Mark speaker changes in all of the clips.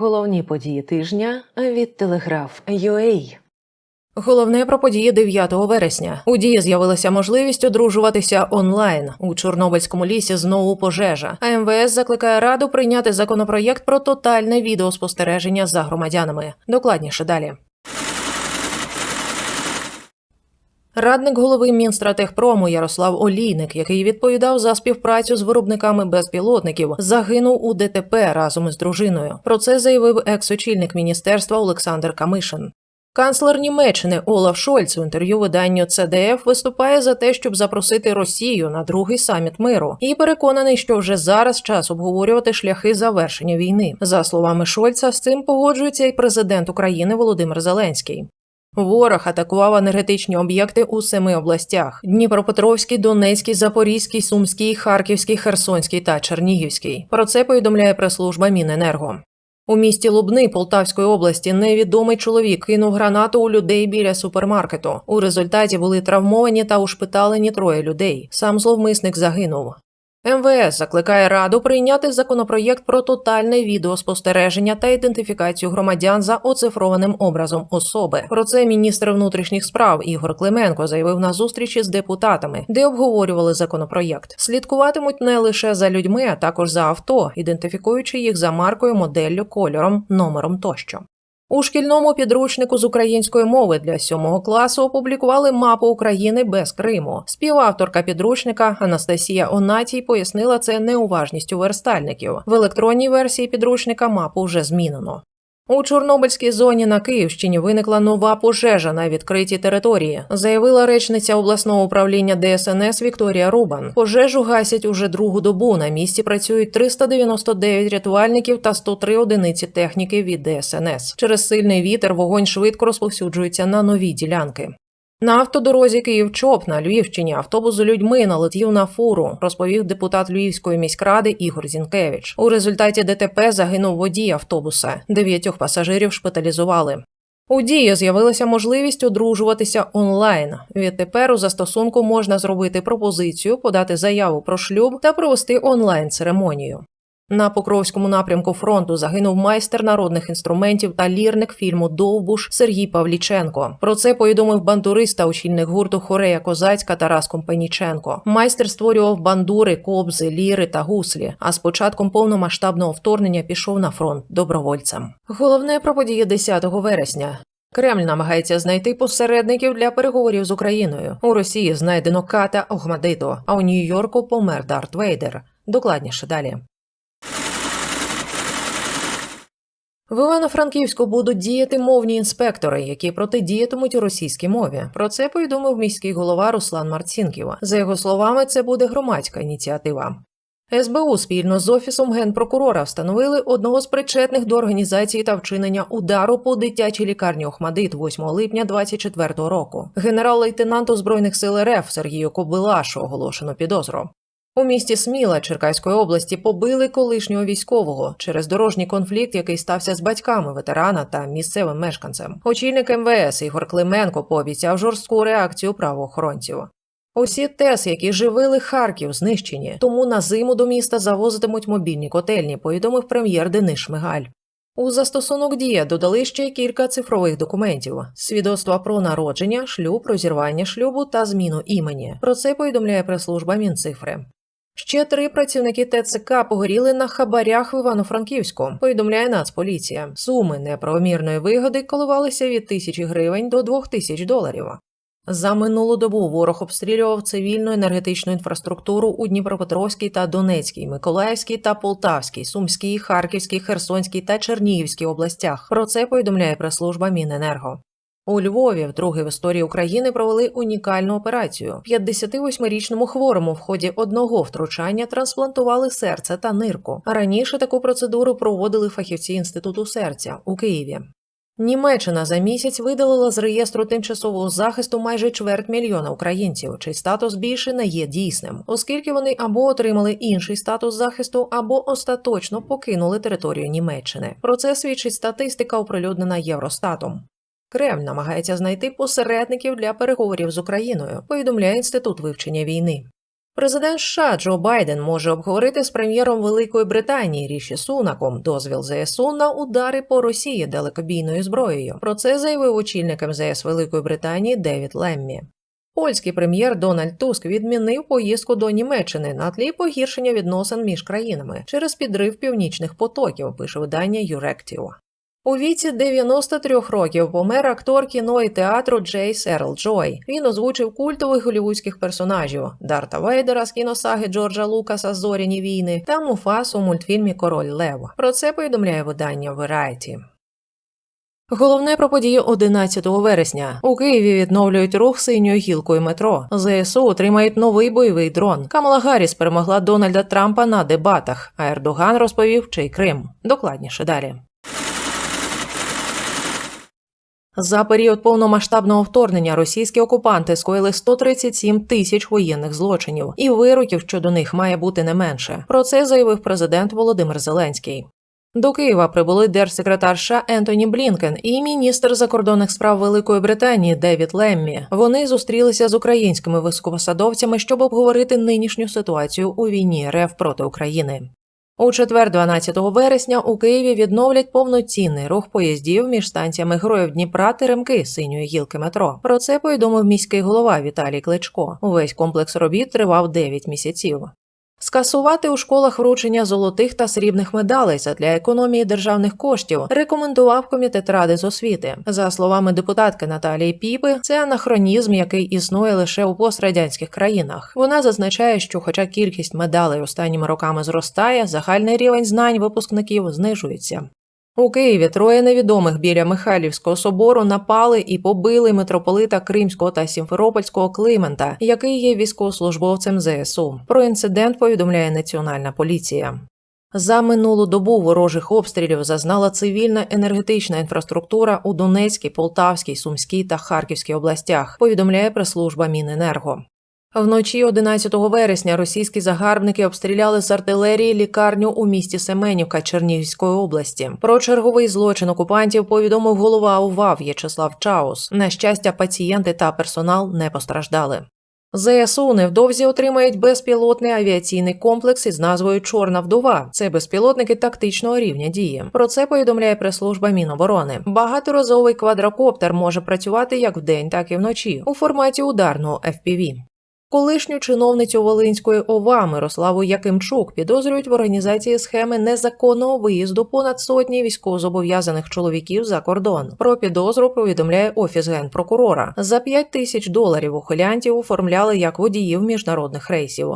Speaker 1: Головні події тижня від Телеграф UA.
Speaker 2: Головне про події 9 вересня. У дії з'явилася можливість одружуватися онлайн. У Чорнобильському лісі знову пожежа. А МВС закликає раду прийняти законопроєкт про тотальне відеоспостереження за громадянами. Докладніше далі. Радник голови Мінстратегпрому Ярослав Олійник, який відповідав за співпрацю з виробниками безпілотників, загинув у ДТП разом із дружиною. Про це заявив екс-очільник міністерства Олександр Камишин. Канцлер Німеччини Олаф Шольц в інтерв'ю виданню ЦДФ виступає за те, щоб запросити Росію на другий саміт миру, і переконаний, що вже зараз час обговорювати шляхи завершення війни. За словами Шольца, з цим погоджується і президент України Володимир Зеленський. Ворог атакував енергетичні об'єкти у семи областях: Дніпропетровський, Донецький, Запорізький, Сумський, Харківський, Херсонський та Чернігівський. Про це повідомляє прес-служба Міненерго. У місті Лубни Полтавської області невідомий чоловік кинув гранату у людей біля супермаркету. У результаті були травмовані та ушпиталені троє людей. Сам зловмисник загинув. МВС закликає раду прийняти законопроєкт про тотальне відеоспостереження та ідентифікацію громадян за оцифрованим образом особи. Про це міністр внутрішніх справ Ігор Клименко заявив на зустрічі з депутатами, де обговорювали законопроєкт. Слідкуватимуть не лише за людьми, а також за авто, ідентифікуючи їх за маркою, моделлю, кольором, номером тощо. У шкільному підручнику з української мови для сьомого класу опублікували мапу України без Криму. Співавторка підручника Анастасія Онатій пояснила це неуважністю верстальників. В електронній версії підручника мапу вже змінено. У Чорнобильській зоні на Київщині виникла нова пожежа на відкритій території, заявила речниця обласного управління ДСНС Вікторія Рубан. Пожежу гасять уже другу добу. На місці працюють 399 рятувальників та 103 одиниці техніки від ДСНС. Через сильний вітер вогонь швидко розповсюджується на нові ділянки. На автодорозі Київ-Чоп на Львівщині автобус з людьми налетів на фуру, розповів депутат Львівської міськради Ігор Зінкевич. У результаті ДТП загинув водій автобуса. Дев'ятьох пасажирів шпиталізували. У дії з'явилася можливість одружуватися онлайн. Відтепер у застосунку можна зробити пропозицію, подати заяву про шлюб та провести онлайн церемонію. На Покровському напрямку фронту загинув майстер народних інструментів та лірник фільму Довбуш Сергій Павліченко. Про це повідомив бандурист та очільник гурту Хорея Козацька Тарас Компаніченко. Майстер створював бандури, кобзи, ліри та гуслі. А з початком повномасштабного вторгнення пішов на фронт добровольцем. Головне про події 10 вересня. Кремль намагається знайти посередників для переговорів з Україною. У Росії знайдено ката Охмадито, а у Нью-Йорку помер Дарт Вейдер. Докладніше далі. В Івано-Франківську будуть діяти мовні інспектори, які протидіятимуть російській мові. Про це повідомив міський голова Руслан Марцінків. За його словами, це буде громадська ініціатива. СБУ спільно з офісом генпрокурора встановили одного з причетних до організації та вчинення удару по дитячій лікарні Охмадит 8 липня 2024 року. Генерал-лейтенанту збройних сил РФ Сергію Кобилашу оголошено підозру. У місті Сміла Черкаської області побили колишнього військового через дорожній конфлікт, який стався з батьками ветерана та місцевим мешканцем. Очільник МВС Ігор Клименко пообіцяв жорстку реакцію правоохоронців. Усі ТЕС, які живили Харків, знищені, тому на зиму до міста завозитимуть мобільні котельні, повідомив прем'єр Денис Шмигаль. У застосунок дія додали ще кілька цифрових документів: свідоцтва про народження, шлюб, розірвання шлюбу та зміну імені. Про це повідомляє прес-служба Мінцифри. Ще три працівники ТЦК погоріли на хабарях в Івано-Франківську. Повідомляє Нацполіція. Суми неправомірної вигоди коливалися від тисячі гривень до двох тисяч доларів. За минулу добу ворог обстрілював цивільну енергетичну інфраструктуру у Дніпропетровській та Донецькій, Миколаївській та Полтавській, Сумській, Харківській, Херсонській та Чернігівській областях. Про це повідомляє прес-служба Міненерго. У Львові вдруге в історії України провели унікальну операцію. 58-річному хворому в ході одного втручання трансплантували серце та нирку. Раніше таку процедуру проводили фахівці інституту серця у Києві. Німеччина за місяць видалила з реєстру тимчасового захисту майже чверть мільйона українців, чий статус більше не є дійсним, оскільки вони або отримали інший статус захисту, або остаточно покинули територію Німеччини. Про це свідчить статистика, оприлюднена Євростатом. Кремль намагається знайти посередників для переговорів з Україною, повідомляє інститут вивчення війни. Президент США Джо Байден може обговорити з прем'єром Великої Британії Ріші Сунаком дозвіл ЗСУ на удари по Росії далекобійною зброєю. Про це заявив очільник МЗС Великої Британії Девід Леммі. Польський прем'єр Дональд Туск відмінив поїздку до Німеччини на тлі погіршення відносин між країнами через підрив північних потоків, пише видання Юректіо. У віці 93 років помер актор кіно і театру Джейс Ерл Джой. Він озвучив культових голівудських персонажів Дарта Вейдера з кіносаги Джорджа Лукаса Зоряні війни та Муфасу у мультфільмі Король Лев. Про це повідомляє видання Variety. Головне про події 11 вересня. У Києві відновлюють рух синьою гілкою метро. ЗСУ отримають новий бойовий дрон. Камала Гарріс перемогла Дональда Трампа на дебатах, а Ердоган розповів, чий Крим. Докладніше далі. За період повномасштабного вторгнення російські окупанти скоїли 137 тисяч воєнних злочинів, і вироків щодо них має бути не менше. Про це заявив президент Володимир Зеленський. До Києва прибули держсекретар США Ентоні Блінкен і міністр закордонних справ Великої Британії Девід Леммі. Вони зустрілися з українськими високопосадовцями, щоб обговорити нинішню ситуацію у війні РФ проти України. У четвер, 12 вересня, у Києві відновлять повноцінний рух поїздів між станціями Героїв Дніпра та Ремки синьої гілки метро. Про це повідомив міський голова Віталій Кличко. Увесь комплекс робіт тривав 9 місяців. Скасувати у школах вручення золотих та срібних медалей задля економії державних коштів рекомендував комітет ради з освіти. За словами депутатки Наталії Піпи, це анахронізм, який існує лише у пострадянських країнах. Вона зазначає, що, хоча кількість медалей останніми роками зростає, загальний рівень знань випускників знижується. У Києві троє невідомих біля Михайлівського собору напали і побили митрополита Кримського та Сімферопольського Климента, який є військовослужбовцем ЗСУ. Про інцидент повідомляє Національна поліція. За минулу добу ворожих обстрілів зазнала цивільна енергетична інфраструктура у Донецькій, Полтавській, Сумській та Харківській областях. Повідомляє прес-служба Міненерго. Вночі 11 вересня російські загарбники обстріляли з артилерії лікарню у місті Семенівка Чернігівської області. Про черговий злочин окупантів повідомив голова УВА В'ячеслав Чаус. На щастя, пацієнти та персонал не постраждали. ЗСУ невдовзі отримають безпілотний авіаційний комплекс із назвою Чорна вдова. Це безпілотники тактичного рівня дії. Про це повідомляє прес-служба Міноборони. Багаторазовий квадрокоптер може працювати як вдень, так і вночі у форматі ударного FPV. Колишню чиновницю Волинської ОВА Мирославу Якимчук підозрюють в організації схеми незаконного виїзду понад сотні військовозобов'язаних чоловіків за кордон. Про підозру повідомляє офіс генпрокурора. За 5 тисяч доларів ухилянтів оформляли як водіїв міжнародних рейсів.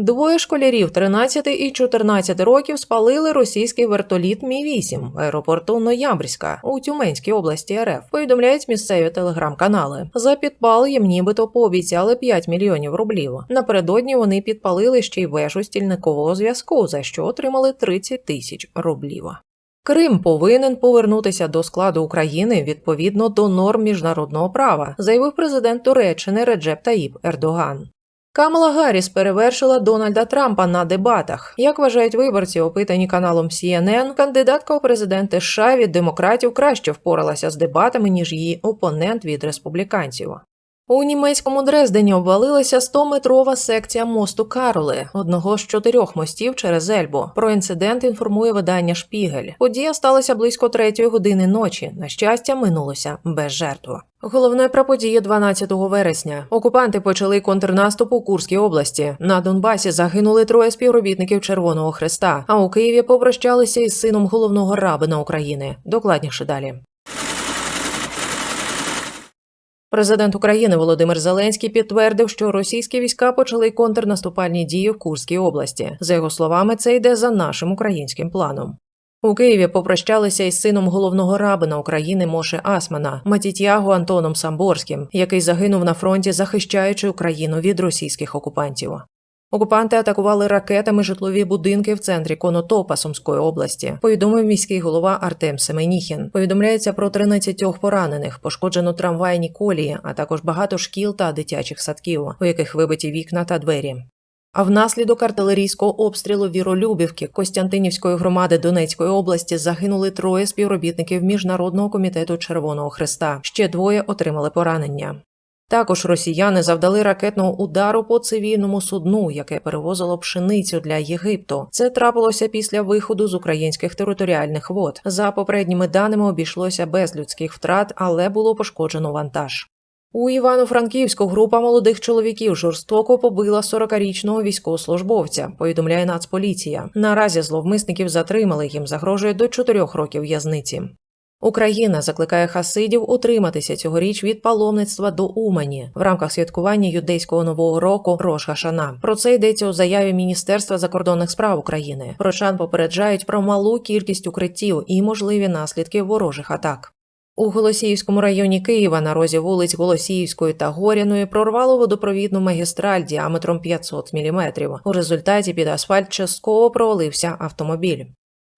Speaker 2: Двоє школярів 13 і 14 років спалили російський вертоліт Мі 8 в аеропорту Ноябрьська у Тюменській області РФ. Повідомляють місцеві телеграм-канали. За підпал їм нібито пообіцяли 5 мільйонів рублів. Напередодні вони підпалили ще й вежу стільникового зв'язку, за що отримали 30 тисяч рублів. Крим повинен повернутися до складу України відповідно до норм міжнародного права, заявив президент Туреччини Реджеп Таїп Ердоган. Камала Гарріс перевершила Дональда Трампа на дебатах. Як вважають виборці, опитані каналом CNN, кандидатка у президенти США від демократів краще впоралася з дебатами ніж її опонент від республіканців. У німецькому Дрездені обвалилася 100-метрова секція мосту Кароли, одного з чотирьох мостів через Ельбу. Про інцидент інформує видання Шпігель. Подія сталася близько третьої години ночі. На щастя, минулося без жертв. Головне про події 12 вересня. Окупанти почали контрнаступ у Курській області. На Донбасі загинули троє співробітників Червоного Хреста. А у Києві попрощалися із сином головного рабина України. Докладніше далі. Президент України Володимир Зеленський підтвердив, що російські війська почали контрнаступальні дії в Курській області. За його словами, це йде за нашим українським планом. У Києві попрощалися із сином головного рабина України Моше Асмана Матітягу Антоном Самборським, який загинув на фронті, захищаючи Україну від російських окупантів. Окупанти атакували ракетами житлові будинки в центрі Конотопа Сумської області. Повідомив міський голова Артем Семеніхін. Повідомляється про 13 поранених, пошкоджено трамвайні колії, а також багато шкіл та дитячих садків, у яких вибиті вікна та двері. А внаслідок артилерійського обстрілу Віролюбівки Костянтинівської громади Донецької області загинули троє співробітників Міжнародного комітету Червоного Хреста. Ще двоє отримали поранення. Також росіяни завдали ракетного удару по цивільному судну, яке перевозило пшеницю для Єгипту. Це трапилося після виходу з українських територіальних вод. За попередніми даними обійшлося без людських втрат, але було пошкоджено вантаж. У Івано-Франківську група молодих чоловіків жорстоко побила 40-річного військовослужбовця. Повідомляє Нацполіція. Наразі зловмисників затримали. Їм загрожує до 4 років в'язниці. Україна закликає хасидів утриматися цьогоріч від паломництва до Умані в рамках святкування юдейського нового року Рош Хашана. Про це йдеться у заяві Міністерства закордонних справ України. Прочан попереджають про малу кількість укриттів і можливі наслідки ворожих атак. У Голосіївському районі Києва на розі вулиць Голосіївської та Горяної прорвало водопровідну магістраль діаметром 500 мм. У результаті під асфальт частково провалився автомобіль.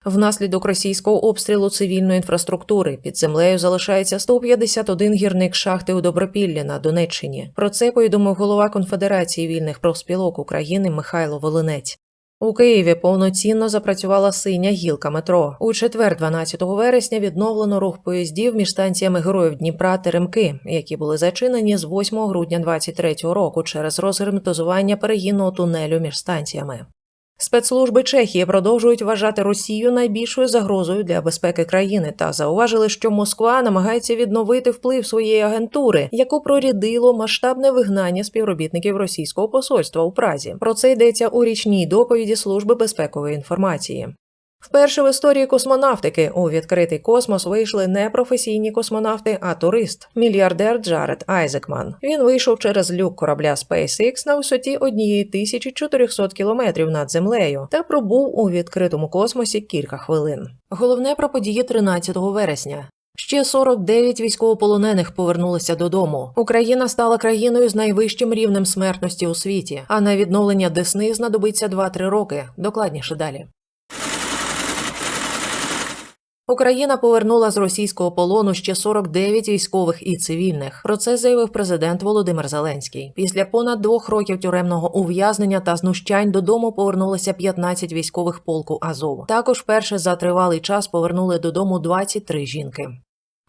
Speaker 2: Внаслідок російського обстрілу цивільної інфраструктури під землею залишається 151 гірник шахти у Добропіллі на Донеччині. Про це повідомив голова Конфедерації вільних профспілок України Михайло Волинець. У Києві повноцінно запрацювала синя гілка метро. У четвер, 12 вересня, відновлено рух поїздів між станціями Героїв Дніпра Теремки, які були зачинені з 8 грудня 23 року через розгерметизування перегінного тунелю між станціями. Спецслужби Чехії продовжують вважати Росію найбільшою загрозою для безпеки країни та зауважили, що Москва намагається відновити вплив своєї агентури, яку прорядило масштабне вигнання співробітників російського посольства у Празі. Про це йдеться у річній доповіді Служби безпекової інформації. Вперше в історії космонавтики у відкритий космос вийшли не професійні космонавти, а турист, мільярдер Джаред Айзекман. Він вийшов через люк корабля SpaceX на висоті 1400 кілометрів над землею та пробув у відкритому космосі кілька хвилин. Головне про події 13 вересня. Ще 49 військовополонених повернулися додому. Україна стала країною з найвищим рівнем смертності у світі, а на відновлення Десни знадобиться 2-3 роки. Докладніше далі. Україна повернула з російського полону ще 49 військових і цивільних. Про це заявив президент Володимир Зеленський. Після понад двох років тюремного ув'язнення та знущань додому повернулося 15 військових полку Азов. Також перше за тривалий час повернули додому 23 жінки.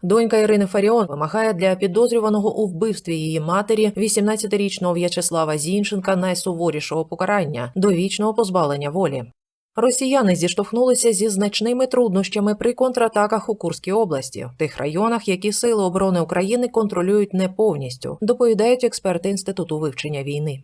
Speaker 2: Донька Ірини Фаріон вимагає для підозрюваного у вбивстві її матері 18-річного В'ячеслава Зінченка найсуворішого покарання довічного позбавлення волі. Росіяни зіштовхнулися зі значними труднощами при контратаках у Курській області, в тих районах, які сили оборони України контролюють не повністю, доповідають експерти інституту вивчення війни.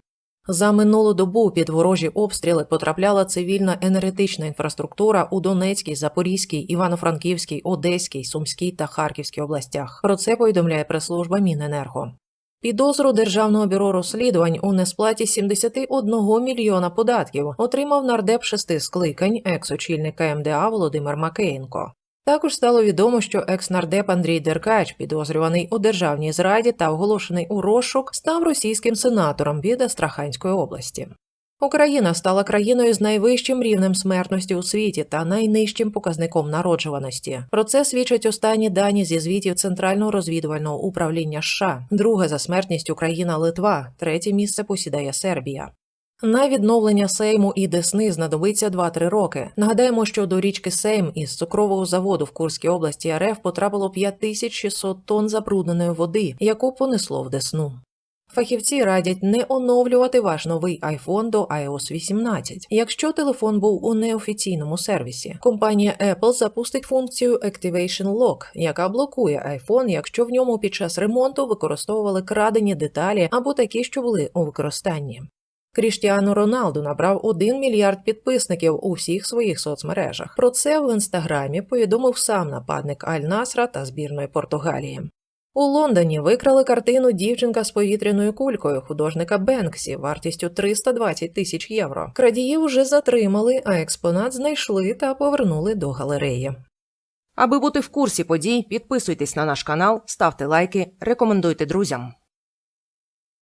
Speaker 2: За минулу добу під ворожі обстріли потрапляла цивільна енергетична інфраструктура у Донецькій, Запорізькій, Івано-Франківській, Одеській, Сумській та Харківській областях. Про це повідомляє прес-служба Міненерго. Підозру Державного бюро розслідувань у несплаті 71 мільйона податків отримав нардеп шести скликань, екс-очільник КМДА Володимир Макеєнко. Також стало відомо, що екс-нардеп Андрій Деркач, підозрюваний у державній зраді та оголошений у розшук, став російським сенатором від Астраханської області. Україна стала країною з найвищим рівнем смертності у світі та найнижчим показником народжуваності. Про це свідчать останні дані зі звітів Центрального розвідувального управління США. Друге за смертністю країна Литва, третє місце посідає Сербія. На відновлення Сейму і Десни знадобиться 2-3 роки. Нагадаємо, що до річки Сейм із цукрового заводу в Курській області РФ потрапило 5600 тонн забрудненої води, яку понесло в Десну. Фахівці радять не оновлювати ваш новий iPhone до iOS 18, якщо телефон був у неофіційному сервісі. Компанія Apple запустить функцію Activation Lock, яка блокує iPhone, якщо в ньому під час ремонту використовували крадені деталі або такі, що були у використанні. Кріштіану Роналду набрав 1 мільярд підписників у всіх своїх соцмережах. Про це в інстаграмі повідомив сам нападник Аль Насра та збірної Португалії. У Лондоні викрали картину Дівчинка з повітряною кулькою художника Бенксі вартістю 320 тисяч євро. Крадіїв вже затримали, а експонат знайшли та повернули до галереї.
Speaker 3: Аби бути в курсі подій, підписуйтесь на наш канал, ставте лайки, рекомендуйте друзям.